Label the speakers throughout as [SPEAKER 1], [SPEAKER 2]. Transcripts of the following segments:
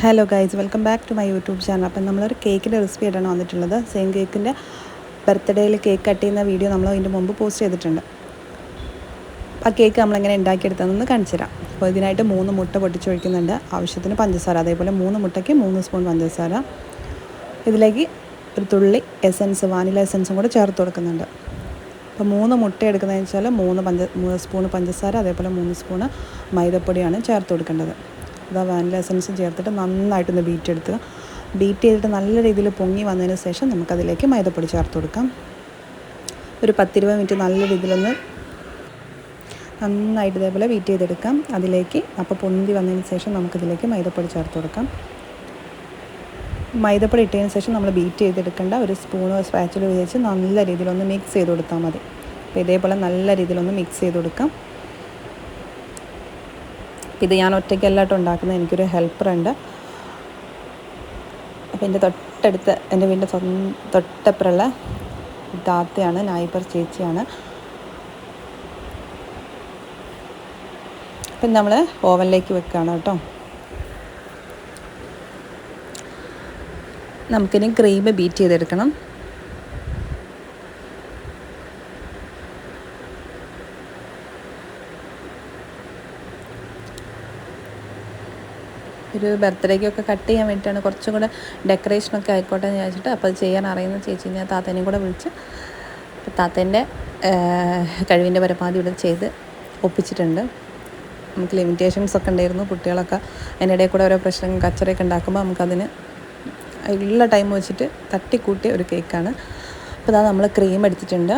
[SPEAKER 1] Hello guys welcome back to my YouTube channel അപ്പം നമ്മളൊരു കേക്കിന്റെ റെസിപ്പി ആയിട്ടാണ് വന്നിട്ടുള്ളത്. സെയിം കേക്കിന്റെ ബർത്ത്ഡേയിൽ കേക്ക് കട്ട് ചെയ്യുന്ന വീഡിയോ നമ്മൾ അതിന്റെ മുമ്പ് പോസ്റ്റ് ചെയ്തിട്ടുണ്ട്. ആ കേക്ക് നമ്മളെങ്ങനെ ഉണ്ടാക്കിയെടുത്തതെന്ന് കാണിച്ചു തരാം. അപ്പോൾ ഇതിനായിട്ട് മൂന്ന് മുട്ട പൊട്ടിച്ചൊഴിക്കുന്നുണ്ട്. ആവശ്യത്തിന് പഞ്ചസാര അതേപോലെ മൂന്ന് മുട്ടയ്ക്ക് മൂന്ന് സ്പൂൺ പഞ്ചസാര. ഇതിലേക്ക് ഒരു തുള്ളി എസൻസ് വാനില എസൻസും കൂടെ ചേർത്ത് കൊടുക്കുന്നുണ്ട്. അപ്പോൾ മൂന്ന് മുട്ട എടുക്കുന്നതെന്ന് വെച്ചാൽ മൂന്ന് പഞ്ച സ്പൂണ് പഞ്ചസാര അതേപോലെ മൂന്ന് സ്പൂണ് മൈദപ്പൊടിയാണ് ചേർത്ത് കൊടുക്കേണ്ടത്. അതാ വാനില എസൻസും ചേർത്തിട്ട് നന്നായിട്ടൊന്ന് ബീറ്റ് എടുത്ത്. ബീറ്റ് ചെയ്തിട്ട് നല്ല രീതിയിൽ പൊങ്ങി വന്നതിന് ശേഷം നമുക്കതിലേക്ക് മൈദപ്പൊടി ചേർത്ത് കൊടുക്കാം. ഒരു പത്തിരുപത് മിനിറ്റ് നല്ല രീതിയിലൊന്ന് നന്നായിട്ട് ഇതേപോലെ ബീറ്റ് ചെയ്തെടുക്കാം. അതിലേക്ക് അപ്പോൾ പൊന്തി വന്നതിന് ശേഷം നമുക്കിതിലേക്ക് മൈദപ്പൊടി ചേർത്ത് കൊടുക്കാം. മൈദപ്പൊടി ഇട്ടതിന് ശേഷം നമ്മൾ ബീറ്റ് ചെയ്തെടുക്കേണ്ട ഒരു സ്പൂണോ സ്പാച്ചിലോ ഉപയോഗിച്ച് നല്ല രീതിയിലൊന്ന് മിക്സ് ചെയ്ത് കൊടുത്താൽ മതി. അപ്പോൾ ഇതേപോലെ നല്ല രീതിയിലൊന്ന് മിക്സ് ചെയ്ത് കൊടുക്കാം. ഇത് ഞാൻ ഒറ്റയ്ക്കല്ലാട്ടോ ഉണ്ടാക്കുന്നത്. എനിക്കൊരു ഹെൽപ്പറുണ്ട് അപ്പോൾ എന്റെ തൊട്ടടുത്ത് എന്റെ വീടിന്റെ തൊട്ടപ്പുറമുള്ള താത്തയാണ് നായ്പർ ചേച്ചിയാണ്. അപ്പം നമ്മൾ ഓവനിലേക്ക് വെക്കുകയാണ് കേട്ടോ. നമുക്കിനി ക്രീം ബീറ്റ് ചെയ്തെടുക്കണം. ഒരു ബർത്ത്ഡേക്കൊക്കെ കട്ട് ചെയ്യാൻ വേണ്ടിയിട്ടാണ് കുറച്ചും കൂടെ ഡെക്കറേഷനൊക്കെ ആയിക്കോട്ടെ എന്ന് വിചാരിച്ചിട്ട് അപ്പോൾ അത് ചെയ്യാൻ അറിയുന്ന ചേച്ചി ഞാൻ താത്തേനെയും കൂടെ വിളിച്ച് താത്തേന്റെ കഴിവിന്റെ പരമാവധി ഇവിടെ ചെയ്ത് ഒപ്പിച്ചിട്ടുണ്ട്. നമുക്ക് ലിമിറ്റേഷൻസ് ഒക്കെ ഉണ്ടായിരുന്നു. കുട്ടികളൊക്കെ അതിനിടയിൽ കൂടെ ഓരോ പ്രശ്നങ്ങൾ കച്ചറയൊക്കെ ഉണ്ടാക്കുമ്പോൾ നമുക്കതിന് ഉള്ള ടൈം വെച്ചിട്ട് തട്ടിക്കൂട്ടിയ ഒരു കേക്കാണ് അപ്പോൾ ഇതാ നമ്മൾ ക്രീം എടുത്തിട്ടുണ്ട്.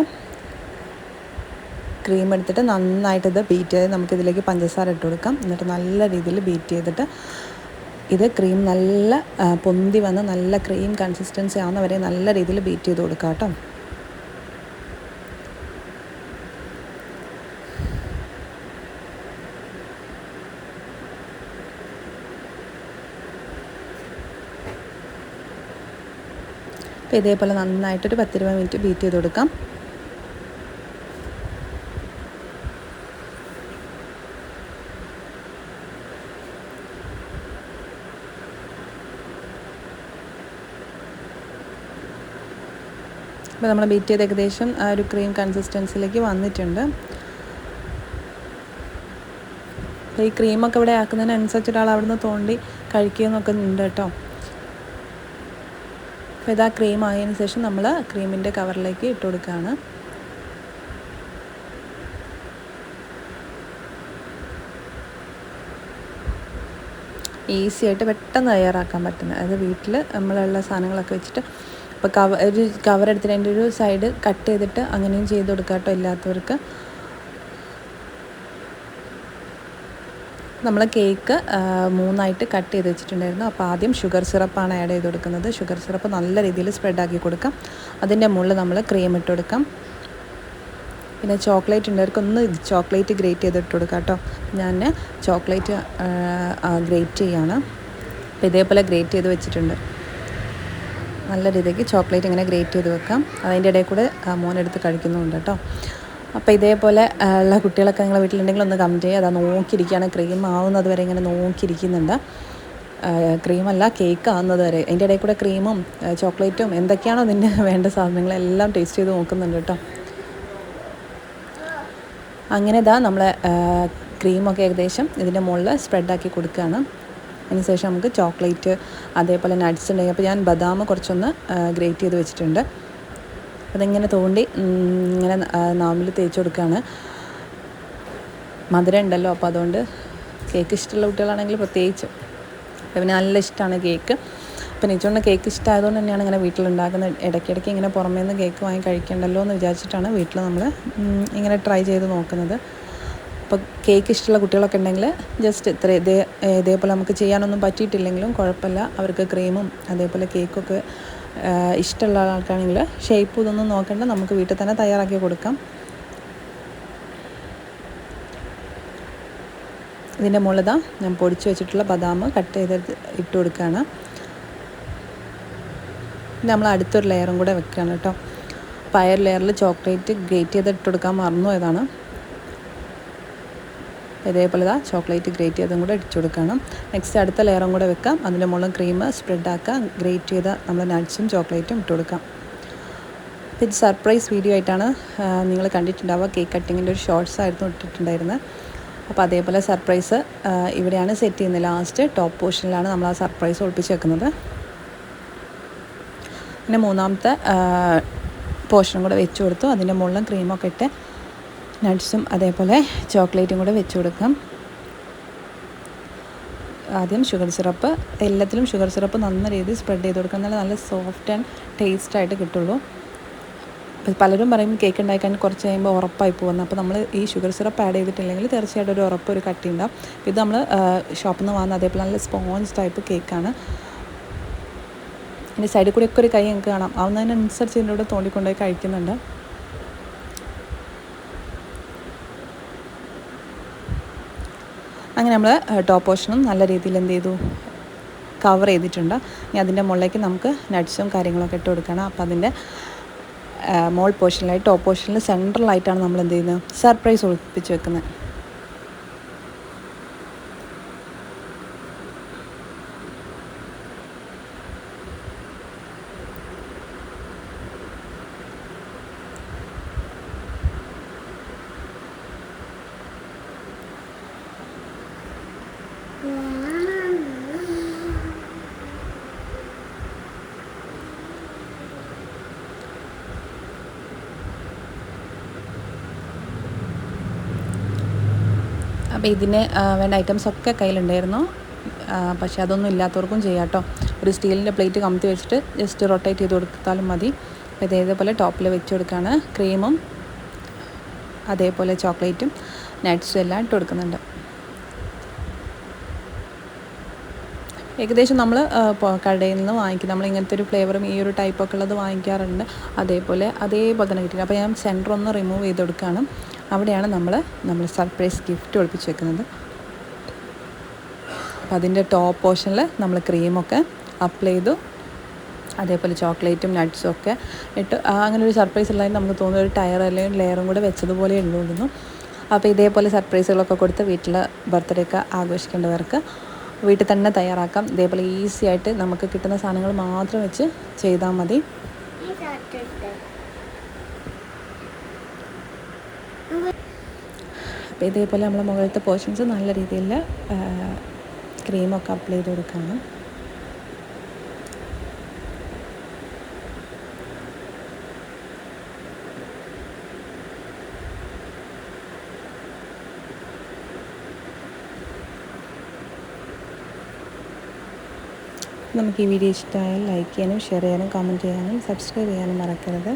[SPEAKER 1] ക്രീം എടുത്തിട്ട് നന്നായിട്ട് ഇത് ബീറ്റ് ചെയ്ത് നമുക്കിതിലേക്ക് പഞ്ചസാര ഇട്ട് കൊടുക്കാം. എന്നിട്ട് നല്ല രീതിയിൽ ബീറ്റ് ചെയ്തിട്ട് ഇത് ക്രീം നല്ല പൊന്തി വന്ന് നല്ല ക്രീം കൺസിസ്റ്റൻസി ആവുന്നവരെ നല്ല രീതിയിൽ ബീറ്റ് ചെയ്ത് കൊടുക്കാം കേട്ടോ. അപ്പോൾ ഇതേപോലെ നന്നായിട്ടൊരു പത്തിരുപത് മിനിറ്റ് ബീറ്റ് ചെയ്ത് കൊടുക്കാം. അപ്പോൾ നമ്മൾ ബീറ്റ് ചെയ്ത് ഏകദേശം ആ ഒരു ക്രീം കൺസിസ്റ്റൻസിലേക്ക് വന്നിട്ടുണ്ട്. അപ്പോൾ ഈ ക്രീമൊക്കെ ഇവിടെ ആക്കുന്നതിനനുസരിച്ച് ഒരാൾ അവിടുന്ന് തോണ്ടി കഴിക്കുകയെന്നൊക്കെ ഉണ്ട് കേട്ടോ. അപ്പോൾ ഇതാ ക്രീം ആയതിനു ശേഷം നമ്മൾ ക്രീമിന്റെ കവറിലേക്ക് ഇട്ട് കൊടുക്കുകയാണ്. ഈസി ആയിട്ട് പെട്ടെന്ന് തയ്യാറാക്കാൻ പറ്റുന്നത് അതായത് വീട്ടിൽ നമ്മളുള്ള സാധനങ്ങളൊക്കെ വെച്ചിട്ട് ഇപ്പോൾ കവർ ഒരു കവർ എടുത്തിട്ട് അതിന്റെ ഒരു സൈഡ് കട്ട് ചെയ്തിട്ട് അങ്ങനെയും ചെയ്ത് കൊടുക്കാം കേട്ടോ ഇല്ലാത്തവർക്ക് നമ്മൾ കേക്ക് മൂന്നായിട്ട് കട്ട് ചെയ്ത് വെച്ചിട്ടുണ്ടായിരുന്നു. അപ്പോൾ ആദ്യം ഷുഗർ സിറപ്പാണ് ആഡ് ചെയ്ത് കൊടുക്കുന്നത്. ഷുഗർ സിറപ്പ് നല്ല രീതിയിൽ സ്പ്രെഡാക്കി കൊടുക്കാം. അതിന്റെ മുകളിൽ നമ്മൾ ക്രീം ഇട്ട് കൊടുക്കാം. പിന്നെ ചോക്ലേറ്റ് ഉണ്ടവർക്ക് ഒന്ന് ചോക്ലേറ്റ് ഗ്രേറ്റ് ചെയ്തിട്ട് കൊടുക്കാം കേട്ടോ ഞാൻ ചോക്ലേറ്റ് ഗ്രേറ്റ് ചെയ്യാണ്. അപ്പോൾ ഇതേപോലെ ഗ്രേറ്റ് ചെയ്ത് വെച്ചിട്ടുണ്ട്. നല്ല രീതിക്ക് ചോക്ലേറ്റ് ഇങ്ങനെ ഗ്രേറ്റ് ചെയ്ത് വെക്കാം. അതിന്റെ ഇടയിൽ കൂടെ മോനെടുത്ത് കഴിക്കുന്നുണ്ട് കേട്ടോ. അപ്പോൾ ഇതേപോലെ ഉള്ള കുട്ടികളൊക്കെ നിങ്ങളെ വീട്ടിലുണ്ടെങ്കിൽ ഒന്ന് കമന്റ് ചെയ്യുക. അതാ നോക്കിയിരിക്കുകയാണ്. ക്രീം ആവുന്നത് വരെ ഇങ്ങനെ നോക്കിയിരിക്കുന്നുണ്ട്. ക്രീമല്ല കേക്ക് ആവുന്നത് വരെ. അതിന്റെ ഇടയിൽ കൂടെ ക്രീമും ചോക്ലേറ്റും എന്തൊക്കെയാണോ നിന്ന് വേണ്ട സാധനങ്ങളെല്ലാം ടേസ്റ്റ് ചെയ്ത് നോക്കുന്നുണ്ട് കേട്ടോ. അങ്ങനെ ഇതാ നമ്മൾ ക്രീമൊക്കെ ഏകദേശം ഇതിന്റെ മുകളിൽ സ്പ്രെഡാക്കി കൊടുക്കുകയാണ്. അതിനുശേഷം നമുക്ക് ചോക്ലേറ്റ് അതേപോലെ നട്ട്സ് ഉണ്ടെങ്കിൽ അപ്പോൾ ഞാൻ ബദാം കുറച്ചൊന്ന് ഗ്രേറ്റ് ചെയ്ത് വെച്ചിട്ടുണ്ട്. അതിങ്ങനെ തോണ്ടി ഇങ്ങനെ നാമിൽ തേച്ച് കൊടുക്കുകയാണ്. മധുരം ഉണ്ടല്ലോ അപ്പോൾ അതുകൊണ്ട് കേക്ക് ഇഷ്ടമുള്ള കുട്ടികളാണെങ്കിൽ പ്രത്യേകിച്ചും. പിന്നെ നല്ല ഇഷ്ടമാണ് കേക്ക്. അപ്പോൾ നെച്ചുകൊണ്ട് കേക്ക് ഇഷ്ടമായതുകൊണ്ട് തന്നെയാണ് ഇങ്ങനെ വീട്ടിലുണ്ടാക്കുന്നത് ഇടയ്ക്കിടയ്ക്ക് ഇങ്ങനെ പുറമേ നിന്ന് കേക്ക് വാങ്ങി കഴിക്കണ്ടല്ലോ എന്ന് വിചാരിച്ചിട്ടാണ് വീട്ടിൽ നമ്മൾ ഇങ്ങനെ ട്രൈ ചെയ്ത് നോക്കുന്നത്. അപ്പോൾ കേക്ക് ഇഷ്ടമുള്ള കുട്ടികളൊക്കെ ഉണ്ടെങ്കിൽ ജസ്റ്റ് ഇത്ര ഇതേ ഇതേപോലെ നമുക്ക് ചെയ്യാനൊന്നും പറ്റിയിട്ടില്ലെങ്കിലും കുഴപ്പമില്ല. അവർക്ക് ക്രീമും അതേപോലെ കേക്കൊക്കെ ഇഷ്ടമുള്ള ആൾക്കാണെങ്കിൽ ഷേപ്പ് ഇതൊന്നും നോക്കേണ്ട. നമുക്ക് വീട്ടിൽ തന്നെ തയ്യാറാക്കി കൊടുക്കാം. ഇതിന്റെ മുകളിൽ ഞാൻ പൊടിച്ച് വെച്ചിട്ടുള്ള ബദാം കട്ട് ചെയ്ത് ഇട്ട് കൊടുക്കുകയാണ്. നമ്മൾ അടുത്തൊരു ലെയറും കൂടെ വെക്കുകയാണ് കേട്ടോ. പയർ ലെയറിൽ ചോക്ലേറ്റ് ഗ്രേറ്റ് ചെയ്ത് ഇട്ട് കൊടുക്കാൻ മറന്നു പോയതാണ് ഇതേപോലെ ഇതാ ചോക്ലേറ്റ് ഗ്രേറ്റ് ചെയ്തതും കൂടെ അടിച്ചു കൊടുക്കണം. നെക്സ്റ്റ് അടുത്ത ലെയറും കൂടെ വെക്കാം. അതിന്റെ മുകളിൽ ക്രീം സ്പ്രെഡ് ആക്കാം. ഗ്രേറ്റ് ചെയ്ത നമ്മൾ നട്ട്സും ചോക്ലേറ്റും ഇട്ട് കൊടുക്കാം. ഇത് സർപ്രൈസ് വീഡിയോ ആയിട്ടാണ് നിങ്ങൾ കണ്ടിട്ടുണ്ടാവുക. കേക്ക് കട്ടിങ്ങിന്റെ ഒരു ഷോർട്സ് ആയിരുന്നു ഇട്ടിട്ടുണ്ടായിരുന്നത് അപ്പോൾ അതേപോലെ സർപ്രൈസ് ഇവിടെയാണ് സെറ്റ് ചെയ്യുന്നത്. ലാസ്റ്റ് ടോപ്പ് പോർഷനിലാണ് നമ്മൾ ആ സർപ്രൈസ് ഒളിപ്പിച്ച് വെക്കുന്നത്. പിന്നെ മൂന്നാമത്തെ പോർഷനും കൂടെ വെച്ച് കൊടുത്തു. അതിന്റെ മുകളിലും ക്രീമൊക്കെ ഇട്ട് നട്ട്സും അതേപോലെ ചോക്ലേറ്റും കൂടെ വെച്ച് കൊടുക്കാം. ആദ്യം ഷുഗർ സിറപ്പ് എല്ലാത്തിലും ഷുഗർ സിറപ്പ് നന്ന രീതിയിൽ സ്പ്രെഡ് ചെയ്ത് കൊടുക്കുക എന്നാലും നല്ല സോഫ്റ്റ് ആൻഡ് ടേസ്റ്റ് ആയിട്ട് കിട്ടുള്ളൂ. പലരും പറയും കേക്ക് ഉണ്ടാക്കാൻ കുറച്ച് കഴിയുമ്പോൾ ഉറപ്പായി പോകുന്നത് അപ്പോൾ നമ്മൾ ഈ ഷുഗർ സിറപ്പ് ആഡ് ചെയ്തിട്ടില്ലെങ്കിൽ തീർച്ചയായിട്ടും ഒരു ഉറപ്പ് ഒരു കട്ടി ഉണ്ടാവും. ഇത് നമ്മൾ ഷോപ്പിൽ നിന്ന് വാങ്ങുന്ന അതേപോലെ നല്ല സ്പോഞ്ച് ടൈപ്പ് കേക്കാണ് ഇനി സൈഡിൽ കൂടി ഒക്കെ ഒരു കൈ ഞങ്ങൾക്ക് കാണാം. ആവുന്നതിനനുസരിച്ച് ഇതിന്റെ കൂടെ തോണ്ടിക്കൊണ്ടുപോയി കഴിക്കുന്നുണ്ട്. അങ്ങനെ നമ്മൾ ടോപ്പ് പോർഷനും നല്ല രീതിയിൽ എന്ത് ചെയ്തു? കവർ ചെയ്തിട്ടുണ്ട്. ഇനി അതിന്റെ മുകളിലേക്ക് നമുക്ക് നട്ട്സും കാര്യങ്ങളൊക്കെ ഇട്ട് കൊടുക്കണം. അപ്പോൾ അതിന്റെ മോൾ പോർഷനിലായി ടോപ്പ് പോർഷനിൽ സെൻട്രലായിട്ടാണ് നമ്മൾ എന്ത് ചെയ്യുന്നത്? സർപ്രൈസ് ഒളിപ്പിച്ച് വെക്കുന്നത്. അപ്പോൾ ഇതിന് വേണ്ട ഐറ്റംസ് ഒക്കെ കയ്യിലുണ്ടായിരുന്നു. പക്ഷേ അതൊന്നും ഇല്ലാത്തവർക്കും ചെയ്യാം കേട്ടോ ഒരു സ്റ്റീലിന്റെ പ്ലേറ്റ് കമത്തി വെച്ചിട്ട് ജസ്റ്റ് റൊട്ടേറ്റ് ചെയ്ത് കൊടുത്താലും മതി. അപ്പോൾ ഇതേപോലെ ടോപ്പിൽ വെച്ച് കൊടുക്കുകയാണ് ക്രീമും അതേപോലെ ചോക്ലേറ്റും നട്ട്സും എല്ലാം ഇട്ട് കൊടുക്കുന്നുണ്ട്. ഏകദേശം നമ്മൾ കടയിൽ നിന്ന് വാങ്ങിക്കും. നമ്മൾ ഇങ്ങനത്തെ ഒരു ഫ്ലേവറും ഈ ഒരു ടൈപ്പ് ഒക്കെ ഉള്ളത് വാങ്ങിക്കാറുണ്ട്. അതേപോലെ അതേപോലെ തന്നെ കിട്ടില്ല അപ്പോൾ ഞാൻ സെന്റർ ഒന്ന് റിമൂവ് ചെയ്ത് കൊടുക്കുകയാണ് അവിടെയാണ് നമ്മൾ നമ്മൾ സർപ്രൈസ് ഗിഫ്റ്റ് ഒളിപ്പിച്ച് വെക്കുന്നത്. അപ്പോൾ അതിന്റെ ടോപ്പ് പോർഷനിൽ നമ്മൾ ക്രീമൊക്കെ അപ്ലൈ ചെയ്തു. അതേപോലെ ചോക്ലേറ്റും നട്ട്സും ഒക്കെ ഇട്ട് അങ്ങനെ ഒരു സർപ്രൈസ് ഉള്ളതിന് നമുക്ക് തോന്നുന്ന. ഒരു ടയർ അല്ലെങ്കിൽ ലെയറും കൂടെ വെച്ചതുപോലെ ഉണ്ടോ അപ്പോൾ ഇതേപോലെ സർപ്രൈസുകളൊക്കെ കൊടുത്ത് വീട്ടിൽ ബർത്ത്ഡേ ഒക്കെ ആഘോഷിക്കേണ്ടവർക്ക് വീട്ടിൽ തന്നെ തയ്യാറാക്കാം. ഇതേപോലെ ഈസി ആയിട്ട് നമുക്ക് കിട്ടുന്ന സാധനങ്ങൾ മാത്രം വെച്ച് ചെയ്താൽ മതി. അപ്പോൾ ഇതേപോലെ നമ്മൾ മുകളിലത്തെ പോർഷൻസ് നല്ല രീതിയിൽ ക്രീമൊക്കെ അപ്ലൈ ചെയ്ത് കൊടുക്കണം. നമുക്ക് ഈ വീഡിയോ ഇഷ്ടമായാൽ ലൈക്ക് ചെയ്യാനും ഷെയർ ചെയ്യാനും കമന്റ് ചെയ്യാനും സബ്സ്ക്രൈബ് ചെയ്യാനും മറക്കരുത്.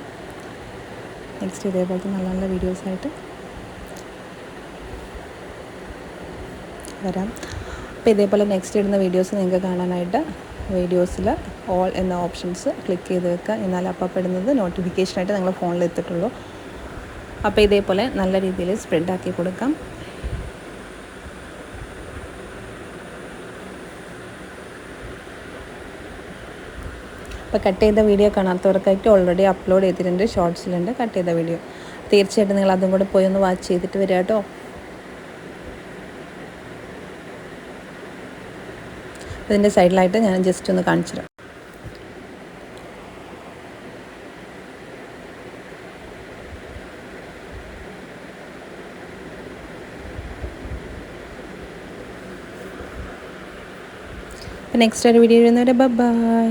[SPEAKER 1] നെക്സ്റ്റ് ഇതേപോലത്തെ നല്ല നല്ല വീഡിയോസായിട്ട് വരാം. അപ്പോൾ ഇതേപോലെ നെക്സ്റ്റ് ഇടുന്ന വീഡിയോസ് നിങ്ങൾക്ക് കാണാനായിട്ട് വീഡിയോസിൽ ഓൾ എന്ന ഓപ്ഷൻസ് ക്ലിക്ക് ചെയ്ത് വെക്കുക. എന്നാൽ അപ്പം പെടുന്നത് നോട്ടിഫിക്കേഷനായിട്ട് നിങ്ങളുടെ ഫോണിൽ എത്തിയിട്ടുള്ളൂ. അപ്പോൾ ഇതേപോലെ നല്ല രീതിയിൽ സ്പ്രെഡ് ആക്കി കൊടുക്കാം. അപ്പോൾ കട്ട് ചെയ്ത വീഡിയോ കാണാത്തവർക്കായിട്ട് ഓൾറെഡി അപ്ലോഡ് ചെയ്തിട്ടുണ്ട് ഷോർട്സിലുണ്ട് കട്ട് ചെയ്ത വീഡിയോ. തീർച്ചയായിട്ടും നിങ്ങൾ അതും കൂടെ പോയി ഒന്ന് വാച്ച് ചെയ്തിട്ട് വരിക കേട്ടോ. ഇതിന്റെ സൈഡിലായിട്ട് ഞാൻ ജസ്റ്റ് ഒന്ന് കാണിച്ചു തരാം. നെക്സ്റ്റ് ഒരു വീഡിയോ വരുന്നവരെ ബൈ